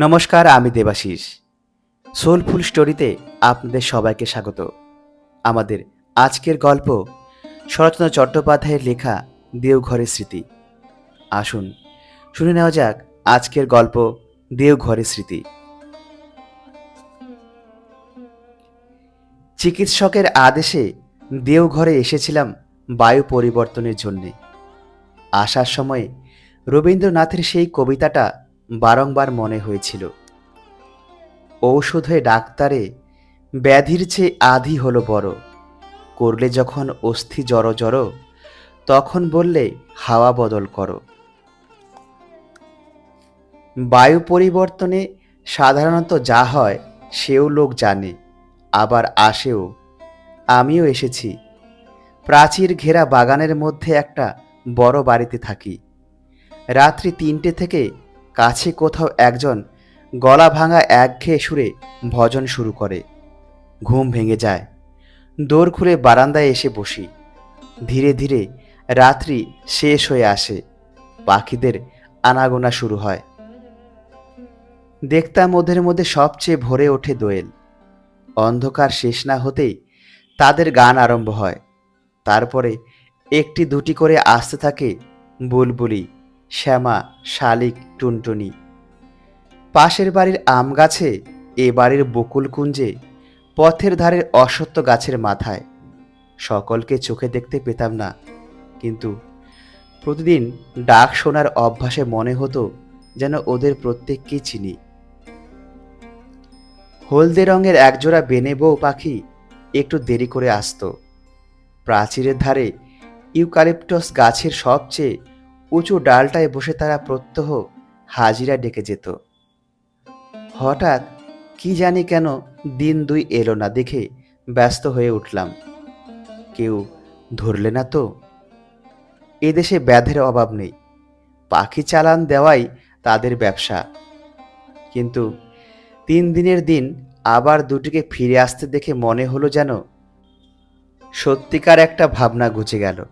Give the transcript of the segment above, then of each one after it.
নমস্কার, আমি দেবাশিস। সোলফুল স্টোরিতে আপনাদের সবাইকে স্বাগত। আমাদের আজকের গল্প শরৎচন্দ্র চট্টোপাধ্যায়ের লেখা দেওঘরের স্মৃতি। আসুন, শুনে নেওয়া যাক আজকের গল্প দেওঘরের স্মৃতি। চিকিৎসকের আদেশে দেওঘরে এসেছিলাম বায়ু পরিবর্তনের জন্যে। আসার সময় রবীন্দ্রনাথের সেই কবিতাটা বারংবার মনে হয়েছিল। ঔষধে ডাক্তারে ব্যাধির চেয়ে আধি হলো বড়। করলে যখন অস্থি জড়ো জড়ো, তখন বললে হাওয়া বদল করো। বায়ু পরিবর্তনে সাধারণত যা হয়, সেও লোক জানে, আবার আসেও। আমিও এসেছি। প্রাচীর ঘেরা বাগানের মধ্যে একটা বড় বাড়িতে থাকি। রাত্রি তিনটে থেকে কাছে কোথাও একজন গলা ভাঙা একঘেয়ে সুরে ভজন শুরু করে। ঘুম ভেঙে যায়। দৌড় খুলে বারান্দায় এসে বসি। ধীরে ধীরে রাত্রি শেষ হয়ে আসে। পাখিদের আনাগোনা শুরু হয়। দেখতাম ওদের মধ্যে সবচেয়ে ভরে ওঠে দোয়েল। অন্ধকার শেষ না হতেই তাদের গান আরম্ভ হয়। তারপরে একটি দুটি করে আসতে থাকে বুলবুলি। শ্যামা, শালিক, টুনটুনি। পাশের বাড়ির আম গাছে, এ বাড়ির বকুল কুঞ্জে, পথের ধারের অসত্য গাছের মাথায়। সকলকে চোখে দেখতে পেতাম না, কিন্তু প্রতিদিন ডাক শোনার অভ্যাসে মনে হতো যেন ওদের প্রত্যেককেই চিনি। হলদে রঙের একজোড়া বেনে বউ পাখি একটু দেরি করে আসতো। প্রাচীরের ধারে ইউক্যালিপটাস গাছের সবচেয়ে উঁচু ডালটায় বসে তারা প্রত্যহ হাজিরা ডেকে যেত। হঠাৎ কি জানি কেন দিন দুই এলো না দেখে ব্যস্ত হয়ে উঠলাম। কেউ ধরলে না তো? এদেশে ব্যাধের অভাব নেই। পাখি চালান দেওয়াই তাদের ব্যবসা। কিন্তু তিন দিনের দিন আবার দুটিকে ফিরে আসতে দেখে মনে হলো যেন সত্যিকার একটা ভাবনা ঘুচে গেল।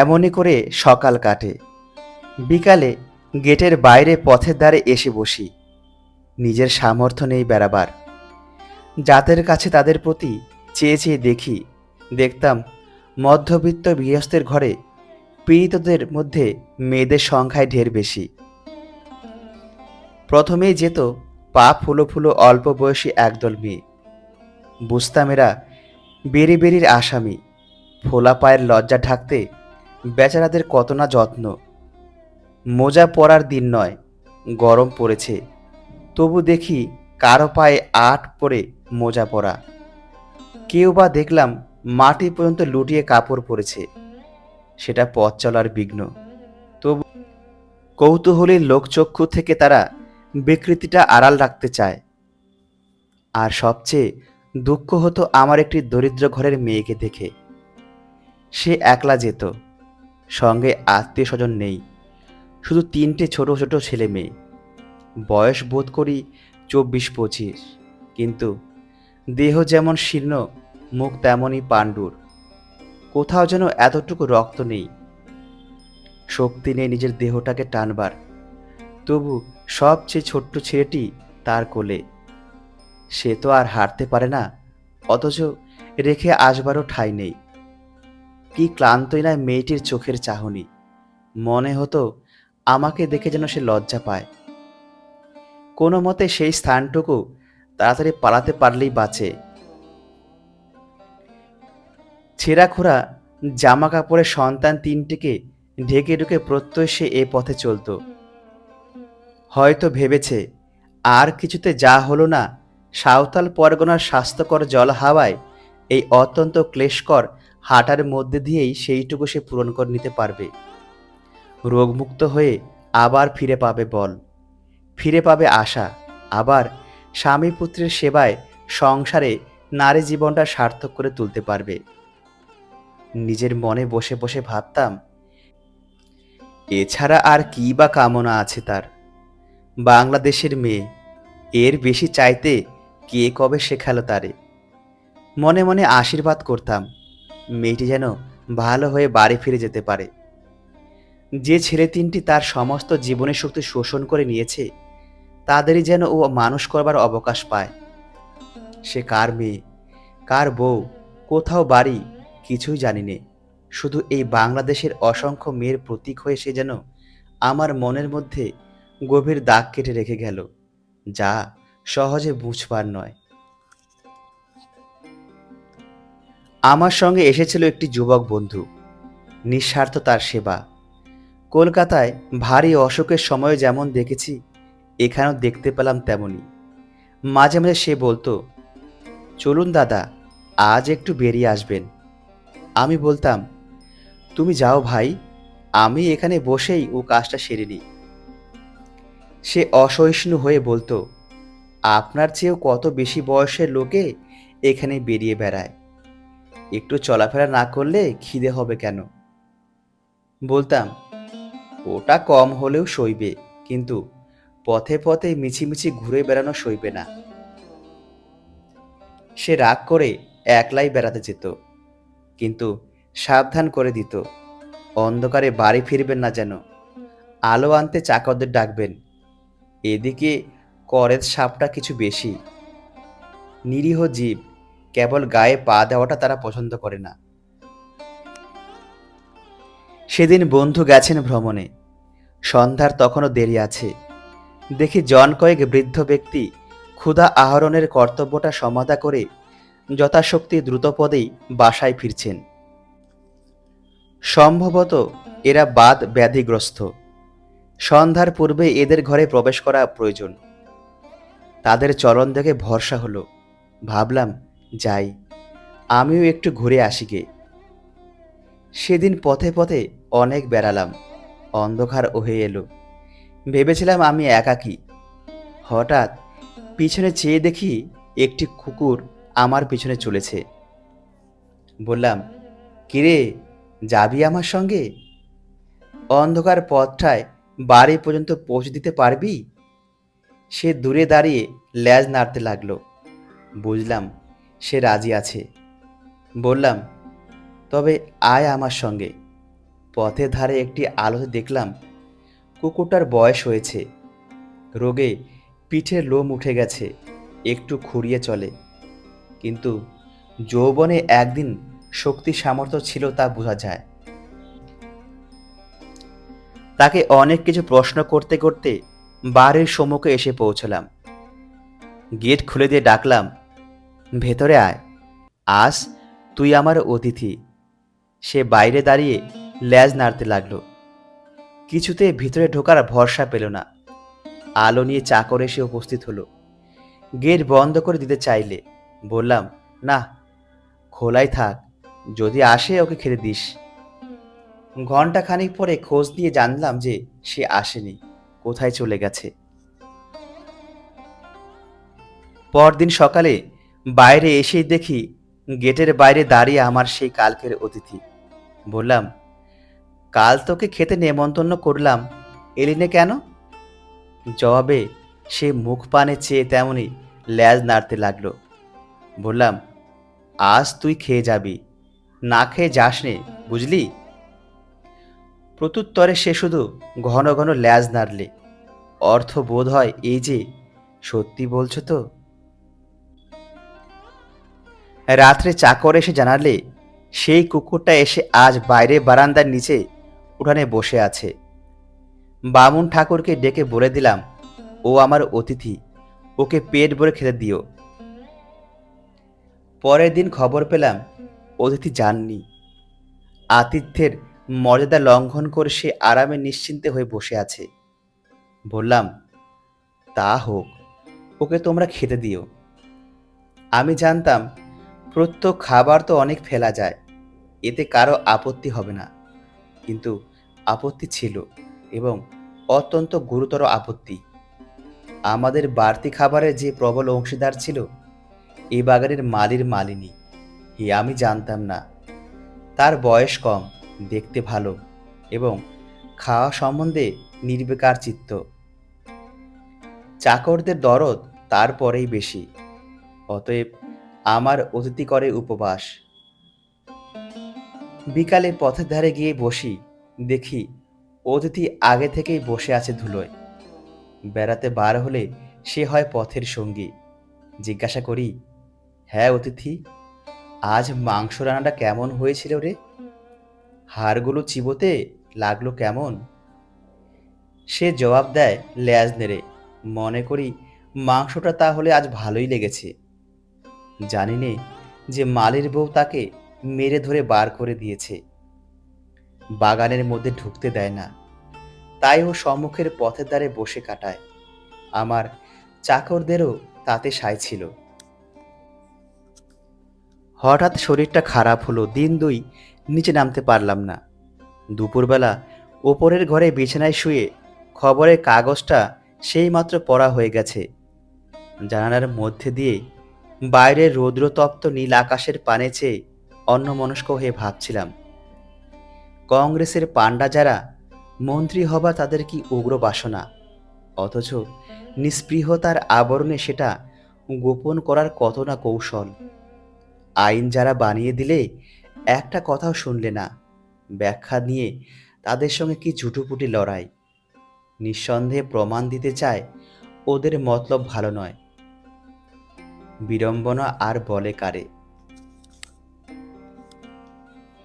এমনই করে সকাল কাটে। বিকালে গেটের বাইরে পথের দ্বারে এসে বসি। নিজের সামর্থ্য নেই বেড়াবার। যাদের কাছে তাদের প্রতি চেয়ে চেয়ে দেখি, দেখতাম মধ্যবিত্ত গৃহস্থের ঘরে পীড়িতদের মধ্যে মেয়েদের সংখ্যায় ঢের বেশি। প্রথমেই যেত পা ফুলো ফুলো অল্প বয়সী একদল মেয়ে। বুঝতাম এরা বেরি বেরির আসামি। ফোলা পায়ের লজ্জা ঢাকতে বেচারাদের কত না যত্ন। মোজা পরার দিন নয়, গরম পড়েছে। তবু দেখি কারও পায়ে আট পরে মোজা পরা। কেউ বা দেখলাম মাটি পর্যন্ত লুটিয়ে কাপড় পরেছে। সেটা পথ চলার বিঘ্ন। তবু কৌতূহলী লোকচক্ষু থেকে তারা বিকৃতিটা আড়াল রাখতে চায়। আর সবচেয়ে দুঃখ হতো আমার একটি দরিদ্র ঘরের মেয়েকে দেখে। সে একলা যেত। সঙ্গে আত্মীয় স্বজন নেই। শুধু তিনটে ছোট ছোট ছেলে মেয়ে। বয়স বোধ করি চব্বিশ, পঁচিশ। কিন্তু দেহ যেমন শীর্ণ, মুখ তেমনই পাণ্ডুর। কোথাও যেন এতটুকু রক্ত নেই। শক্তি নেই নিজের দেহটাকে টানবার। তবু সবচেয়ে ছোট্ট ছেলেটি তার কোলে। সে তো আর হারতে পারে না, অথচ রেখে আসবারও ঠাঁই নেই। কি ক্লান্তই না মেয়েটির চোখের চাহনি। মনে হতো আমাকে দেখে যেন সে লজ্জা পায়। কোনো মতে সেই স্থানটুকু তাড়াতাড়ি পালাতে পারলেই বাঁচে। ছেঁড়া খোরা জামা কাপড়ের সন্তান তিনটিকে ঢেকে ঢুকে প্রত্যয় সে এ পথে চলত। হয়তো ভেবেছে, আর কিছুতে যা হলো না, সাঁওতাল পরগনার স্বাস্থ্যকর জল হাওয়ায় এই অত্যন্ত ক্লেশকর হাঁটার মধ্যে দিয়েই সেইটুকু সে পূরণ করে নিতে পারবে। রোগমুক্ত হয়ে আবার ফিরে পাবে বল। ফিরে পাবে আশা। আবার স্বামী পুত্রের সেবায় সংসারে নারী জীবনটা সার্থক করে তুলতে পারবে। নিজের মনে বসে বসে ভাবতাম, এছাড়া আর কী বা কামনা আছে তার? বাংলাদেশের মেয়ে, এর বেশি চাইতে কে কবে শেখালো তারে? মনে মনে আশীর্বাদ করতাম। মেয়েটি যেন ভালো হয়ে বাড়ি ফিরে যেতে পারে। যে ছেলে তিনটি তার সমস্ত জীবনের শক্তি শোষণ করে নিয়েছে, তাদেরই যেন ও মানুষ করবার অবকাশ পায়। সে কার মেয়ে, কার বউ, কোথাও বাড়ি, কিছুই জানি নে শুধু এই বাংলাদেশের অসংখ্য মেয়ের প্রতীক হয়ে সে যেন আমার মনের মধ্যে গভীর দাগ কেটে রেখে গেল, যা সহজে বুঝবার নয়। আমার সঙ্গে এসেছিল একটি যুবক বন্ধু। নিঃস্বার্থ তার সেবা। কলকাতায় ভারী অসুখের সময় যেমন দেখেছি, এখানেও দেখতে পেলাম তেমনই। মাঝে মাঝে সে বলতো, চলুন দাদা, আজ একটু বেরিয়ে আসবেন। আমি বলতাম, তুমি যাও ভাই, আমি এখানে বসেই ও কাজটা সেরে নিই। সে অসহিষ্ণু হয়ে বলতো, আপনার চেয়েও কত বেশি বয়সের লোকে এখানে বেরিয়ে বেড়ায়? একটু চলাফেরা না করলে খিদে হবে কেন? বলতাম, ওটা কম হলেও সইবে, কিন্তু পথে পথে মিছিমিছি ঘুরে বেড়ানো সইবে না। সে রাগ করে একলাই বেড়াতে যেত, কিন্তু সাবধান করে দিত, অন্ধকারে বাড়ি ফিরবেন না যেন, আলো আনতে চাকরদের ডাকবেন, এদিকে করের সাপটা কিছু বেশি, নিরীহ জীব কেবল গায়ে পা দেওয়াটা তারা পছন্দ করে না। সেদিন বন্ধু গেছেন ভ্রমণে। সন্ধ্যার তখনও দেরি আছে। দেখি জন কয়েক বৃদ্ধ ব্যক্তি ক্ষুধা আহরণের কর্তব্যটা সমাধা করে যথাশক্তি দ্রুতপদেই বাসায় ফিরছেন। সম্ভবত এরা বাদ ব্যাধিগ্রস্ত। সন্ধ্যার পূর্বে এদের ঘরে প্রবেশ করা প্রয়োজন। তাদের চলন দেখে ভরসা হলো। ভাবলাম যাই, আমিও একটু ঘুরে আসি গে। সেদিন পথে পথে অনেক বেড়ালাম, অন্ধকার হয়ে এলো। ভেবেছিলাম আমি একাকী। হঠাৎ পিছনে চেয়ে দেখি একটি কুকুর আমার পিছনে চলেছে। বললাম, কিরে, যাবি আমার সঙ্গে? অন্ধকার পথটায় বাড়ি পর্যন্ত পৌঁছে দিতে পারবি? সে দূরে দাঁড়িয়ে ল্যাজ নাড়তে লাগল। বুঝলাম সে রাজি আছে। বললাম, তবে আয় আমার সঙ্গে। পথের ধারে একটি আলোতে দেখলাম, কুকুরটার বয়স হয়েছে। রোগে পিঠের লোম উঠে গেছে, একটু খুঁড়িয়ে চলে। কিন্তু যৌবনে একদিন শক্তি সামর্থ্য ছিল তা বোঝা যায়। তাকে অনেক কিছু প্রশ্ন করতে করতে বাড়ির সম্মুখে এসে পৌঁছলাম। গেট খুলে দিয়ে ডাকলাম ভেতরে আয়। আজ তুই আমার অতিথি। সে বাইরে দাঁড়িয়ে ল্যাজ নাড়তে লাগল। কিছুতে ভিতরে ঢোকার ভরসা পেল না। আলো নিয়ে চাকর এসে উপস্থিত হলো। গেট বন্ধ করে দিতে চাইলে। বললাম, না, খোলাই থাক। যদি আসে ওকে খেতে দিস। ঘণ্টা খানিক পরে খোঁজ দিয়ে জানলাম যে সে আসেনি। কোথায় চলে গেছে? পরদিন সকালে বাইরে এসেই দেখি গেটের বাইরে দাঁড়িয়ে আমার সেই কালকের অতিথি। বললাম, কাল তোকে খেতে নেমন্তন্ন করলাম। এলিনে কেন? জবাবে সে মুখ পানে চেয়ে তেমনি ল্যাজ নাড়তে লাগল। বললাম, আজ তুই খেয়ে যাবি। না খেয়ে যাস নে বুঝলি? প্রত্যুত্তরে সে শুধু ঘন ঘন ল্যাজ নাড়লে। অর্থ বোধ হয় এই যে, সত্যি বলছো তো? রাত্রে চাকর এসে জানালে, সেই কুকুরটা এসে আজ বাইরে বারান্দার নিচে উঠানে বসে আছে। বামুন ঠাকুরকে ডেকে বলে দিলাম, ও আমার অতিথি, ওকে পেট ভরে খেতে দিও। পরের দিন খবর পেলাম, অতিথি যাননি। আতিথ্যের মর্যাদা লঙ্ঘন করে সে আরামে নিশ্চিন্তে হয়ে বসে আছে। বললাম, তা হোক, ওকে তোমরা খেতে দিও। আমি জানতাম প্রত্যেক খাবার তো অনেক ফেলা যায়। এতে কারও আপত্তি হবে না। কিন্তু আপত্তি ছিল এবং অত্যন্ত গুরুতর আপত্তি। আমাদের বাড়তি খাবারের যে প্রবল অংশীদার ছিল এই বাগানের মালির মালিনী হে আমি জানতাম না। তার বয়স কম, দেখতে ভালো এবং খাওয়া সম্বন্ধে নির্বিকার চিত্ত। চাকরদের দরদ তারপরেই বেশি। অতএব আমার অতিথি করে উপবাস। বিকালে পথের ধারে গিয়ে বসি, দেখি অতিথি আগে থেকেই বসে আছে ধুলোয়। বেড়াতে বার হলে সে হয় পথের সঙ্গী। জিজ্ঞাসা করি হ্যাঁ অতিথি, আজ মাংস রান্নাটা কেমন হয়েছিল রে? হাড়গুলো চিবোতে লাগল কেমন? সে জবাব দেয় ল্যাজ নেড়ে। মনে করি মাংসটা তাহলে আজ ভালোই লেগেছে। জানি নে যে মালির বউ তাকে মেরে ধরে বার করে দিয়েছে। বাগানের মধ্যে ঢুকতে দেয় না। তাই ও সম্মুখের পথের দ্বারে বসে কাটায়। আমার চাকরদেরও তাতে সায় ছিল। হঠাৎ শরীরটা খারাপ হলো, দিন দুই নিচে নামতে পারলাম না। দুপুরবেলা ওপরের ঘরে বিছানায় শুয়ে খবরের কাগজটা সেই মাত্র পড়া হয়ে গেছে। জানালার মধ্যে দিয়ে বাইরের রৌদ্রতপ্ত নীল আকাশের পানে চেয়ে অন্যমনস্ক হয়ে ভাবছিলাম, কংগ্রেসের পাণ্ডা যারা মন্ত্রী হবা তাদের কি উগ্র বাসনা? অথচ নিস্পৃহতার আবরণে সেটা গোপন করার কত না কৌশল? আইন যারা বানিয়ে দিলে একটা কথাও শুনলে না, ব্যাখ্যা নিয়ে তাদের সঙ্গে কি ঝুটুপুটি লড়াই? নিঃসন্দেহে প্রমাণ দিতে চায় ওদের মতলব ভালো নয়। বিড়ম্বনা আর বলে কারে।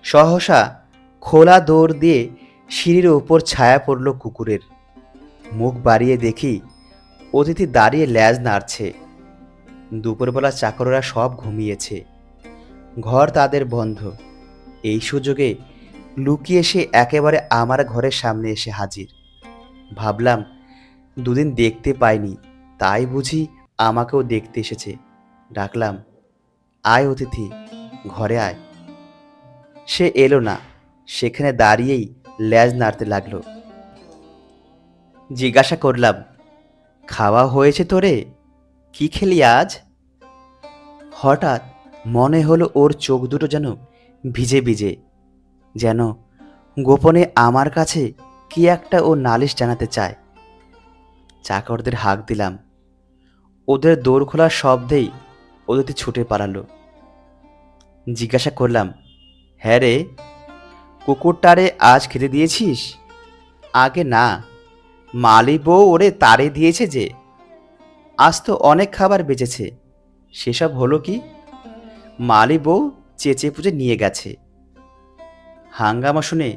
সহসা খোলা দৌড় দিয়ে সিঁড়ির ওপর ছায়া পড়ল কুকুরের। মুখ বাড়িয়ে দেখি অতিথি দাঁড়িয়ে ল্যাজ নাড়ছে। দুপুরবেলা চাকররা সব ঘুমিয়েছে। ঘর তাদের বন্ধ। এই সুযোগে লুকিয়ে সে একেবারে আমার ঘরের সামনে এসে হাজির। ভাবলাম, দুদিন দেখতে পাইনি, তাই বুঝি আমাকেও দেখতে এসেছে। ডাকলাম, আয় অতিথি, ঘরে আয়। সে এলো না, সেখানে দাঁড়িয়েই ল্যাজ নাড়তে লাগল। জিজ্ঞাসা করলাম, খাওয়া হয়েছে তোরে? কি খেলি আজ? হঠাৎ মনে হলো ওর চোখ দুটো যেন ভিজে ভিজে, যেন গোপনে আমার কাছে কি একটা ও নালিশ জানাতে চায়। চাকরদের হাঁক দিলাম। ওদের দৌড় খোলার শব্দেই ওদের ছুটে পালালো। জিজ্ঞাসা করলাম হ্যাঁ রে, কুকুরটারে আজ খেতে দিয়েছিস? আগে না, মালি বউ ওরে তারে দিয়েছে যে, আজ তো অনেক খাবার বেঁচেছে, সেসব হলো কি? মালি বউ চেঁচে পুজে নিয়ে গেছে। হাঙ্গামা শুনে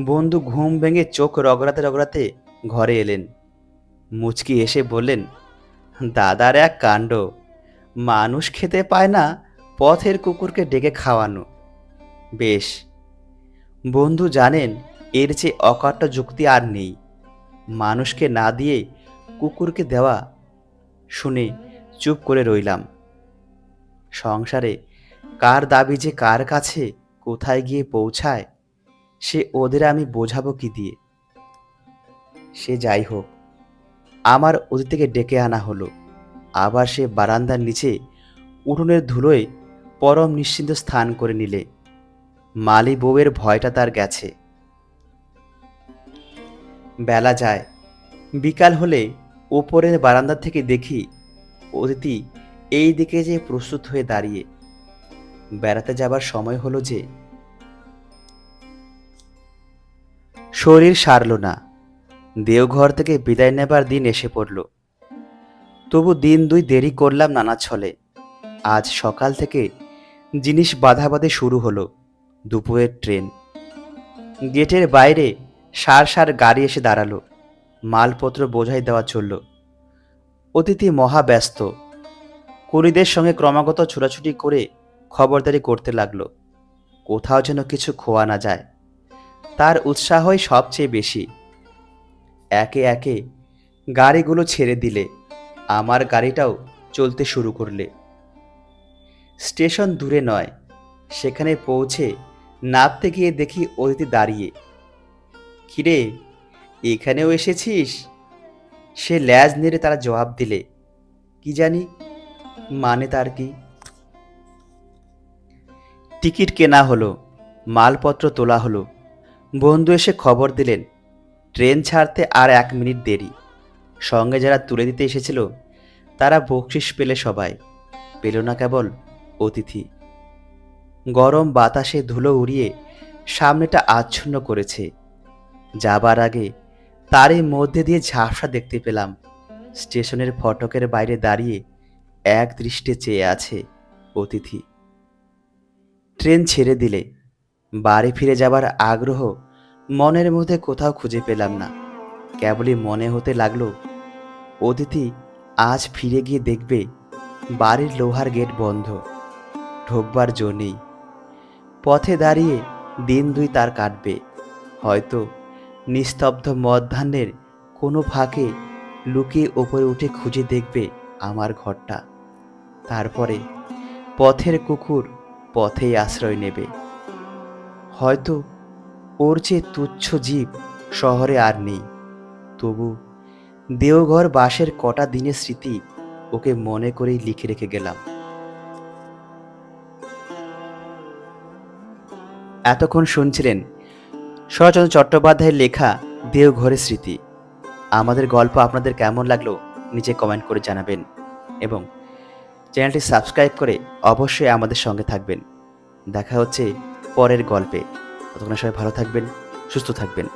বন্ধু ঘুম ভেঙে চোখ রগড়াতে রগড়াতে ঘরে এলেন। মুচকি এসে বললেন, দাদার এক কাণ্ড। মানুষ খেতে পায় না, পথের কুকুরকে ডেকে খাওয়ানো। বেশ। বন্ধু জানেন, এর চেয়ে অকাট্য যুক্তি আর নেই। মানুষকে না দিয়ে কুকুরকে দেওয়া শুনে চুপ করে রইলাম। সংসারে কার দাবি যে কার কাছে কোথায় গিয়ে পৌঁছায়, সে ওদের আমি বোঝাবো কি দিয়ে। সে যাই হোক, আমার ওদের থেকে ডেকে আনা হলো। আবার সে বারান্দার নিচে উঠোনের ধুলোয় পরম নিশ্চিন্ত স্থান করে নিলে। মালি বউয়ের ভয়টা তার গেছে। বেলা যায়। বিকাল হলে ওপরের বারান্দা থেকে দেখি অতিথি এই দিকে যে প্রস্তুত হয়ে দাঁড়িয়ে। বেড়াতে যাবার সময় হলো যে শরীর সারল না। দেওঘর থেকে বিদায় নেবার দিন এসে পড়ল। তবু দিন দুই দেরি করলাম নানা ছলে। আজ সকাল থেকে জিনিস বাধা বাঁধে শুরু হলো, দুপুরের ট্রেন। গেটের বাইরে সার সার গাড়ি এসে দাঁড়াল, মালপত্র বোঝাই দেওয়া চলল। অতিথি মহা ব্যস্ত, কুড়িদের সঙ্গে ক্রমাগত ছোটাছুটি করে খবরদারি করতে লাগল, কোথাও যেন কিছু খোয়া না যায়। তার উৎসাহই সবচেয়ে বেশি। একে একে গাড়িগুলো ছেড়ে দিলে আমার গাড়িটাও চলতে শুরু করলে। স্টেশন দূরে নয়, সেখানে পৌঁছে নামতে গিয়ে দেখি অতিথি দাঁড়িয়ে। কিরে, এখানেও এসেছিস? সে ল্যাজ নেড়ে তারা জবাব দিলে। কি জানি মানে তার কি? টিকিট কেনা হলো, মালপত্র তোলা হলো। বন্ধু এসে খবর দিলেন, ট্রেন ছাড়তে আর এক মিনিট দেরি। সঙ্গে যারা তুলে দিতে এসেছিল, তারা বকশিস পেলে সবাই। পেল না কেবল অতিথি। গরম বাতাসে ধুলো উড়িয়ে সামনেটা আচ্ছন্ন করেছে। যাবার আগে তারই মধ্যে দিয়ে ঝাপসা দেখতে পেলাম, স্টেশনের ফটকের বাইরে দাঁড়িয়ে এক দৃষ্টে চেয়ে আছে অতিথি। ট্রেন ছেড়ে দিলে, বাড়ি ফিরে যাবার আগ্রহ মনের মধ্যে কোথাও খুঁজে পেলাম না। কেবলই মনে হতে লাগল অতিথি আজ ফিরে গিয়ে দেখবে বাড়ির লোহার গেট বন্ধ, ঢোকবার জো নেই। পথে দাঁড়িয়ে দিন দুই তার কাটবে। হয়তো নিস্তব্ধ মধ্যাহ্নের কোনো ফাঁকে লুকিয়ে ওপরে উঠে খুঁজে দেখবে আমার ঘরটা। তারপরে পথের কুকুর পথেই আশ্রয় নেবে। হয়তো ওর চেয়ে তুচ্ছ জীব শহরে আর নেই। তবু দেওঘর বাসের কটা দিনের স্মৃতি ওকে মনে করেই লিখে রেখে গেলাম। এতক্ষণ শুনছিলেন শরৎচন্দ্র চট্টোপাধ্যায়ের লেখা দেওঘরের স্মৃতি। আমাদের গল্প আপনাদের কেমন লাগল নিচে কমেন্ট করে জানাবেন এবং চ্যানেলটি সাবস্ক্রাইব করে অবশ্যই আমাদের সঙ্গে থাকবেন। দেখা হচ্ছে পরের গল্পে। ততক্ষণ সবাই ভালো থাকবেন, সুস্থ থাকবেন।